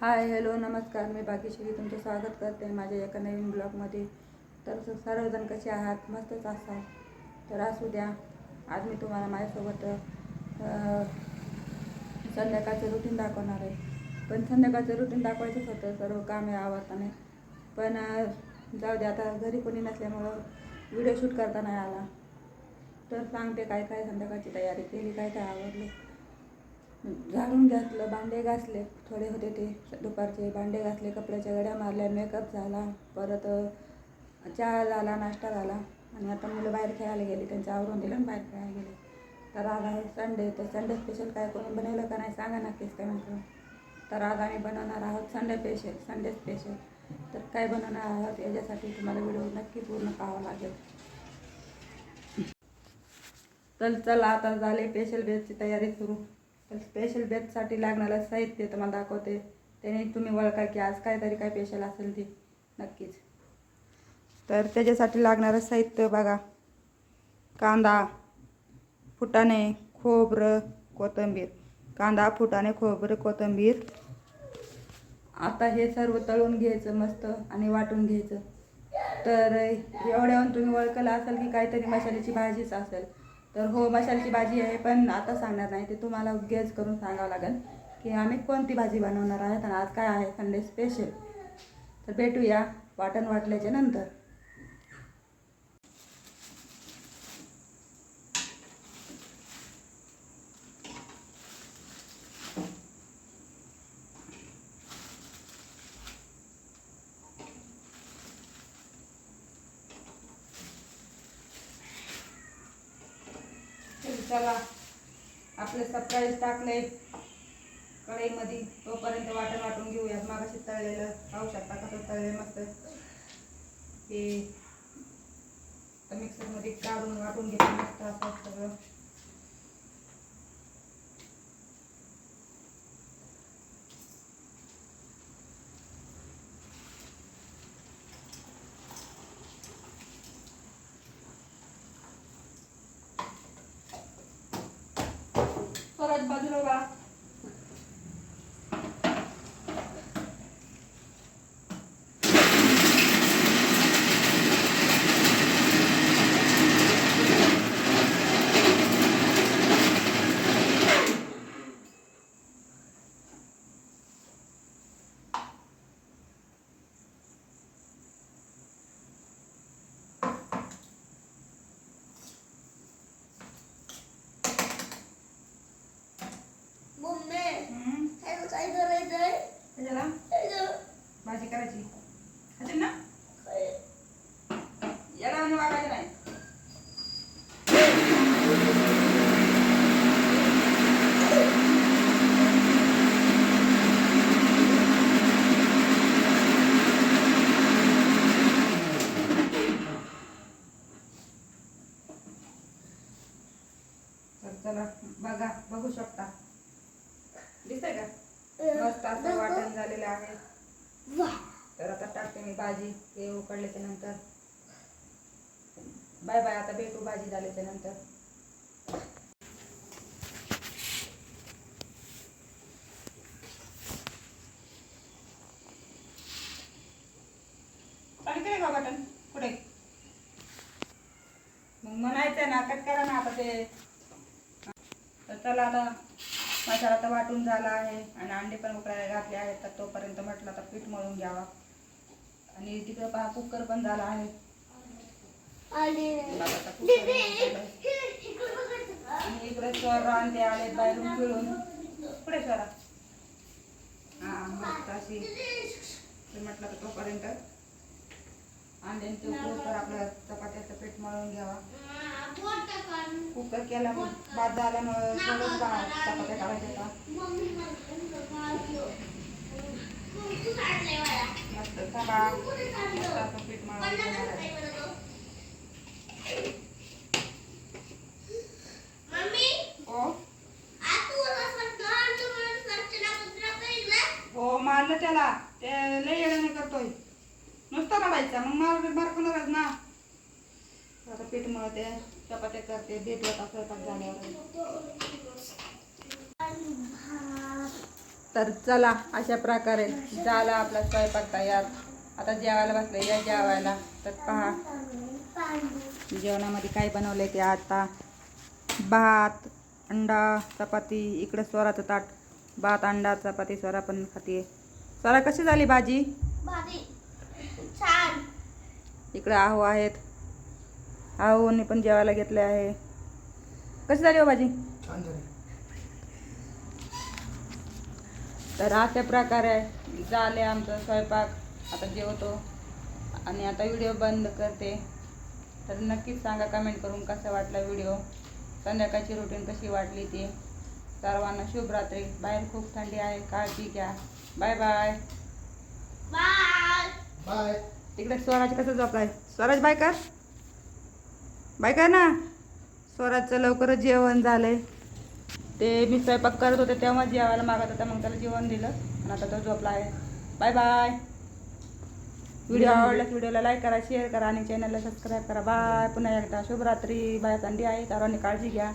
Hi hello नमस्कार. मी भाग्यश्री तुमचं स्वागत करते माझ्या एका नवीन ब्लॉगमध्ये. तर सर्वजण कसे आहात? मस्तच असाल? तर असू द्या. आज मी तुम्हाला माझ्यासोबत संध्याकाळचं रुटीन दाखवणार आहे. पण संध्याकाळचं रुटीन दाखवायचंच होतं. सर्व कामे आवडताने पण जाऊ द्या आता घरी कोणी नसल्यामुळं व्हिडिओ शूट करता नाही आला. तर सांगते काय काय संध्याकाळची तयारी केली काय काय आवडली झाडून घातलं भांडे घासले थोडे होते ते दुपारचे भांडे घासले कपड्याच्या गड्या मारल्या मेकअप झाला परत चहा झाला नाश्ता झाला आणि आता मुलं बाहेर खेळायला गेली त्यांचं आवरून दिलं आणि बाहेर खेळायला गेले. तर आज आहे संडे तर संडे स्पेशल काय कोणी बनवलं का नाही सांगा नक्कीच कमेंट करून तर आज आम्ही बनवणार आहोत संडे स्पेशल संडे स्पेशल तर काय बनवणार आहोत याच्यासाठी तुम्हाला व्हिडिओ नक्की पूर्ण पाहावा लागेल. तर चला आता झाले स्पेशल बेसची तयारी सुरू. तर स्पेशल बेथसाठी लागणारं साहित्य तुम्हाला दाखवते. त्याने तुम्ही ओळखा की आज काहीतरी काय स्पेशल असेल ते. नक्कीच. तर त्याच्यासाठी लागणारं साहित्य बघा. कांदा फुटाणे खोबरं कोथिंबीर. कांदा फुटाणे खोबरं कोथिंबीर. आता हे सर्व तळून घ्यायचं मस्त आणि वाटून घ्यायचं. तर एवढ्याहून तुम्ही ओळखलं असेल की काहीतरी मसाल्याची भाजीच असेल. तर हो मशालची भाजी आहे पण आता सांगणार नाही. ते तुम्हाला गेज करून सांगावं लागेल की आम्ही कोणती भाजी बनवणार आहेत आणि आज काय आहे संडे स्पेशल तर भेटूया वाटण वाटल्याच्या नंतर तर चला. आपले सरप्राईज टाकले कढईमध्ये तोपर्यंत वाटण वाटून घेऊयात. मागाशी तळलेलं पाहू शकता कसं तळले मस्त ते मिक्सरमध्ये काढून वाटून घेतलं मस्त असं सगळं. परत बाजूला बघा मम्मी हम्म. ह्याला काय करायचंय कशाला ह्याला भाजी करायची असेल ना काय? याला आणि वागायचं नाही तर चला बघा बघू शकता. दिसतंय का? मस्त असं वाटण झालेलं आहे. तर आता टाकते मी भाजी हे उकडल्याच्या नंतर. बाय बाय आता भेटू भाजी झाल्याच्यानंतर. बटन. कुठे? मग म्हणायचं ना कट करा ना आता ते. चला आता मसाला तर वाटून झाला आहे आणि अंडे पण उकळायला घातले आहेत तर तोपर्यंत म्हटलं आता पीठ मळून घ्यावा. आणि तिकडं पहा कुकर पण झाला आहे. आणि इकडं बघायचं का? आणि इकडे स्वर आणि ते आले बाहेरून पिळून. पुढे स्वरा हा मस्त अशी. ते म्हटलं तर तोपर्यंत अंड्यांचे कुकर आपलं चपात्याचं पीठ मळून घ्यावा. कुकर केला मग भात झाला मग चपात्या काढायच्या आता मम्मी मस्त थांबा मस्त असं पीठ मळून हो? हो मारलं त्याला. ते लय येडणे करतोय. नुसता काढायचा मग मार मारणारच ना. आता पीठ मळते चपात्या करते भेटवत असं स्वयंपाक झाल्यावर. तर चला अशा प्रकारे झाला आपला स्वयंपाक तयार. आता जेवायला बसलं या जेवायला. तर पहा जेवणामध्ये काय बनवलं ते आता. भात अंडा चपाती इकडं स्वराचं ताट. भात अंडा चपाती स्वरा पण खाते स्वरा कशी झाली भाजी. इकडे आहो आहेत. आहोने पण जेवायला घेतले आहे. कशी झाली हो भाजी? तर अशा प्रकारे झाले आमचा स्वयंपाक. आता जेवतो. आणि आता व्हिडिओ बंद करते. तर नक्कीच सांगा कमेंट करून कसा वाटला व्हिडिओ? संध्याकाळची रुटीन कशी वाटली ती? सर्वांना शुभरात्री बाहेर खूप थंडी आहे. काळजी घ्या. बाय बाय बाय बाय तिकडे स्वराज कसं झोपलाय? स्वराज बाय कर. बाय कर ना. स्वराजचं लवकरच जेवण झालंय. ते मी स्वयंपाक करत होते तेव्हा जेवायला मागत होता मग त्याला जेवण दिलं आणि आता तो झोपला आहे. Bye bye. व्हिडिओ आवडल्यास व्हिडिओला लाईक करा शेअर करा आणि चॅनलला सबस्क्राईब करा. बाय. पुन्हा एकदा शुभरात्री. बाय थंडी आहे सर्वांनी काळजी घ्या.